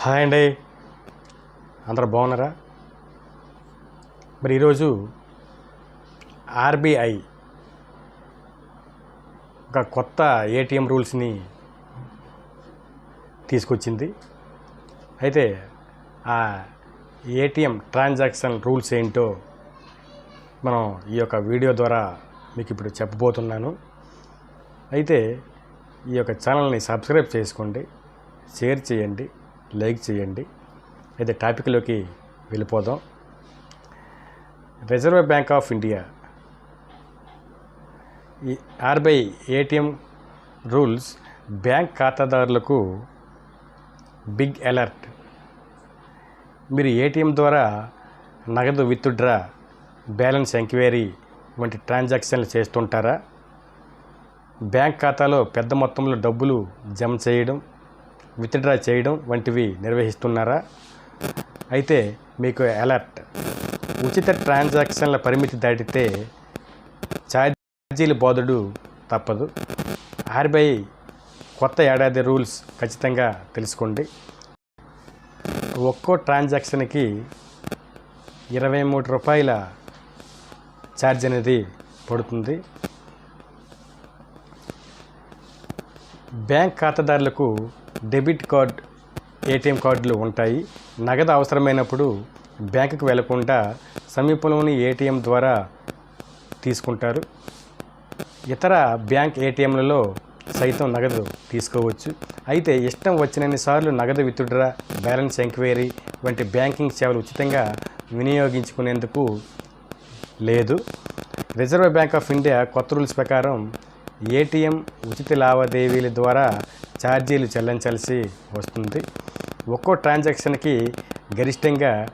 Hi అండి. అందరూ బాగున్నారా? మరి ఈరోజు ఆర్బీఐ ఒక కొత్త ఏటీఎం రూల్స్ని తీసుకొచ్చింది. అయితే ఆ ఏటీఎం ట్రాన్సాక్షన్ రూల్స్ ఏంటో మనం ఈ యొక్క వీడియో ద్వారా మీకు ఇప్పుడు చెప్పబోతున్నాను. అయితే ఈ యొక్క ఛానల్ని సబ్స్క్రైబ్ చేసుకోండి షేర్ చేయండి. లైక్ చేయండి. అయితే టాపిక్లోకి వెళ్ళిపోదాం. రిజర్వ్ బ్యాంక్ ఆఫ్ ఇండియా ఈ ఆర్బీఐ ఏటీఎం రూల్స్ బ్యాంక్ ఖాతాదారులకు బిగ్ అలర్ట్. మీరు ఏటీఎం ద్వారా నగదు విత్డ్రా బ్యాలెన్స్ ఎంక్వైరీ వంటి ట్రాన్సాక్షన్లు చేస్తుంటారా? బ్యాంక్ ఖాతాలో పెద్ద మొత్తంలో డబ్బులు జమ చేయడం విత్డ్రా చేయడం వంటివి నిర్వహిస్తున్నారా? అయితే మీకు అలర్ట్ ఉచిత ట్రాన్సాక్షన్ల పరిమితి దాటితే ఛార్జీలు బోధుడు తప్పదు. ఆర్బీఐ కొత్త ఏడాది రూల్స్ ఖచ్చితంగా తెలుసుకోండి. ఒక్కో ట్రాన్సాక్షన్కి ఇరవై మూడు రూపాయల ఛార్జ్ అనేది పడుతుంది. బ్యాంక్ ఖాతాదారులకు డెబిట్ కార్డ్ ఏటీఎం కార్డులు ఉంటాయి. నగదు అవసరమైనప్పుడు బ్యాంకుకు వెళ్ళకుండా సమీపంలోని ఏటీఎం ద్వారా తీసుకుంటారు. ఇతర బ్యాంక్ ఏటీఎంలలో సైతం నగదు తీసుకోవచ్చు. అయితే ఇష్టం వచ్చినన్ని సార్లు నగదు విత్డ్రా బ్యాలెన్స్ ఎంక్వైరీ వంటి బ్యాంకింగ్ సేవలు ఉచితంగా వినియోగించుకునేందుకు లేదు. రిజర్వ్ బ్యాంక్ ఆఫ్ ఇండియా కొత్త రూల్స్ ప్రకారం ఏటీఎం ఉచిత లావాదేవీల ద్వారా ఛార్జీలు చెల్లించాల్సి వస్తుంది. ఒక్కో ట్రాన్సాక్షన్కి గరిష్టంగా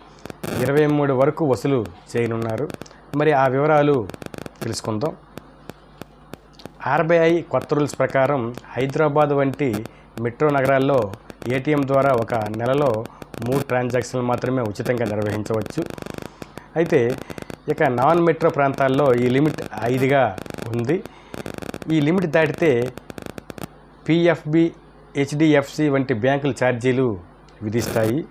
ఇరవై మూడు వరకు వసూలు చేయనున్నారు. మరి ఆ వివరాలు తెలుసుకుందాం. ఆర్బీఐ కొత్త రూల్స్ ప్రకారం హైదరాబాద్ వంటి మెట్రో నగరాల్లో ఏటీఎం ద్వారా ఒక నెలలో మూడు ట్రాన్సాక్షన్లు మాత్రమే ఉచితంగా నిర్వహించవచ్చు. అయితే ఇక నాన్ మెట్రో ప్రాంతాల్లో ఈ లిమిట్ ఐదుగా ఉంది. ఈ లిమిట్ దాటితే పిఎఫ్బి హెచ్డిఎఫ్సి వంటి బ్యాంకుల ఛార్జీలు విధిస్తాయి.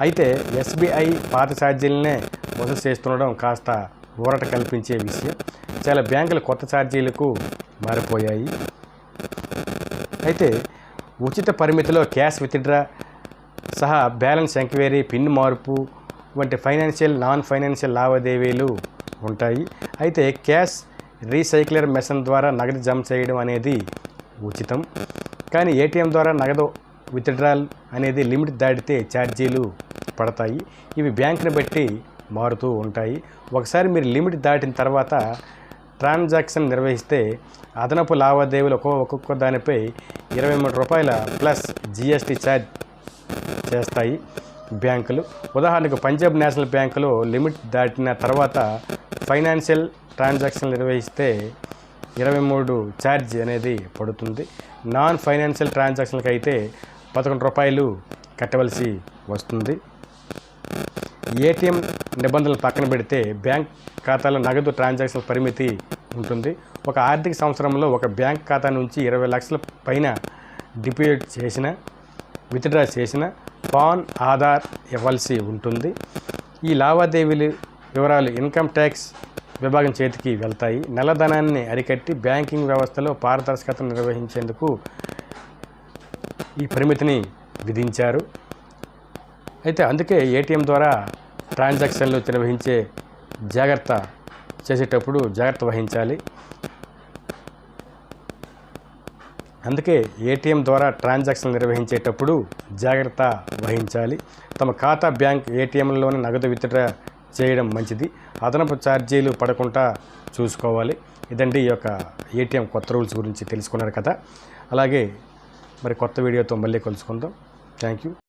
అయితే ఎస్బీఐ పాత ఛార్జీలనే వసూలు చేస్తుండడం కాస్త ఊరట కల్పించే విషయం. చాలా బ్యాంకులు కొత్త ఛార్జీలకు మారిపోయాయి. అయితే ఉచిత పరిమితిలో క్యాష్ విత్డ్రా సహా బ్యాలెన్స్ ఎంక్వైరీ పిన్ మార్పు వంటి ఫైనాన్షియల్ నాన్ ఫైనాన్షియల్ లావాదేవీలు ఉంటాయి. అయితే క్యాష్ రీసైక్లర్ మెషిన్ ద్వారా నగదు జమ చేయడం అనేది ఉచితం. కానీ ఏటీఎం ద్వారా నగదు విత్డ్రాల్ అనేది లిమిట్ దాటితే ఛార్జీలు పడతాయి. ఇవి బ్యాంకుని బట్టి మారుతూ ఉంటాయి. ఒకసారి మీరు లిమిట్ దాటిన తర్వాత ట్రాన్సాక్షన్ నిర్వహిస్తే అదనపు లావాదేవీలు ఒక్కో ఒక్కొక్క దానిపై ఇరవై మూడు రూపాయల ప్లస్ జిఎస్టీ ఛార్జ్ చేస్తాయి బ్యాంకులు. ఉదాహరణకు పంజాబ్ నేషనల్ బ్యాంకులో లిమిట్ దాటిన తర్వాత ఫైనాన్షియల్ ట్రాన్సాక్షన్ నిర్వహిస్తే ఇరవై మూడు ఛార్జ్ అనేది పడుతుంది. నాన్ ఫైనాన్షియల్ ట్రాన్సాక్షన్కి అయితే పదకొండు రూపాయలు కట్టవలసి వస్తుంది. ఏటీఎం నిబంధనలు పక్కన పెడితే బ్యాంక్ ఖాతాలో నగదు ట్రాన్సాక్షన్ పరిమితి ఉంటుంది. ఒక ఆర్థిక సంవత్సరంలో ఒక బ్యాంక్ ఖాతా నుంచి ఇరవై లక్షల పైన డిపాజిట్ చేసిన విత్డ్రా చేసిన పాన్ ఆధార్ ఇవ్వాల్సి ఉంటుంది. ఈ లావాదేవీలు వివరాలు ఇన్కమ్ ట్యాక్స్ విభాగం చేతికి వెళ్తాయి. నల్లధనాన్ని అరికట్టి బ్యాంకింగ్ వ్యవస్థలో పారదర్శకతను నిర్వహించేందుకు ఈ పరిమితిని విధించారు. అయితే అందుకే ఏటీఎం ద్వారా ట్రాన్సాక్షన్లు నిర్వహించే జాగ్రత్త చేసేటప్పుడు జాగ్రత్త వహించాలి. అందుకే ఏటీఎం ద్వారా ట్రాన్సాక్షన్ నిర్వహించేటప్పుడు జాగ్రత్త వహించాలి. తమ ఖాతా బ్యాంక్ ఏటీఎంలోని నగదు విత్డ్రా చేయడం మంచిది. అదనపు ఛార్జీలు పడకుండా చూసుకోవాలి. ఇదండి ఈ యొక్క ఏటీఎం కొత్త రూల్స్ గురించి తెలుసుకున్నారు కదా. అలాగే మరి కొత్త వీడియోతో మళ్ళీ కలుసుకుందాం. Thank you.